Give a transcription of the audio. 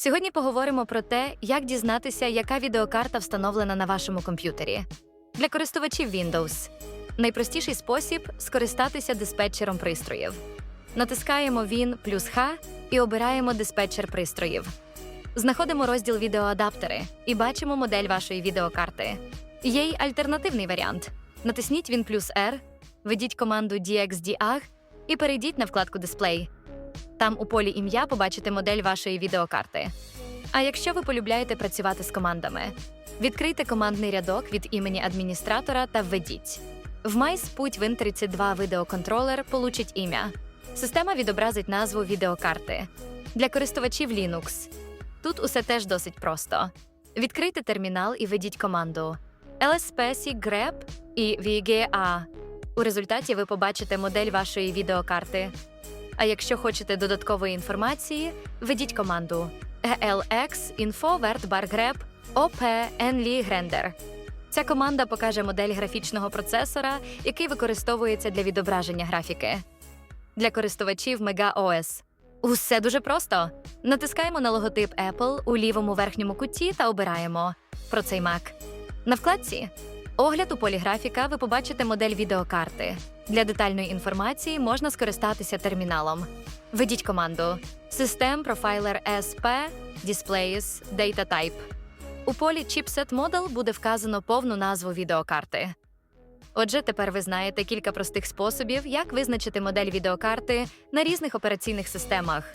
Сьогодні поговоримо про те, як дізнатися, яка відеокарта встановлена на вашому комп'ютері. Для користувачів Windows найпростіший спосіб скористатися диспетчером пристроїв. Натискаємо Win плюс Х і обираємо диспетчер пристроїв. Знаходимо розділ відеоадаптери і бачимо модель вашої відеокарти. Є й альтернативний варіант. Натисніть Win плюс R, введіть команду DXDAG і перейдіть на вкладку Дисплей. Там у полі ім'я побачите модель вашої відеокарти. А якщо ви полюбляєте працювати з командами, відкрийте командний рядок від імені адміністратора та введіть. В MySput Win32 відеоконтролер получить ім'я. Система відобразить назву відеокарти. Для користувачів Linux. Тут усе теж досить просто. Відкрийте термінал і введіть команду lspc grep і VGA. У результаті ви побачите модель вашої відеокарти. А якщо хочете додаткової інформації, введіть команду elx info vertbar grep op nli grender. Ця команда покаже модель графічного процесора, який використовується для відображення графіки. Для користувачів MegaOS. Усе дуже просто. Натискаємо на логотип Apple у лівому верхньому куті та обираємо про цей Mac. На вкладці Огляд у полі графіка ви побачите модель відеокарти. Для детальної інформації можна скористатися терміналом. Введіть команду System Profiler SP Displays Data Type. У полі Chipset Model буде вказано повну назву відеокарти. Отже, тепер ви знаєте кілька простих способів, як визначити модель відеокарти на різних операційних системах.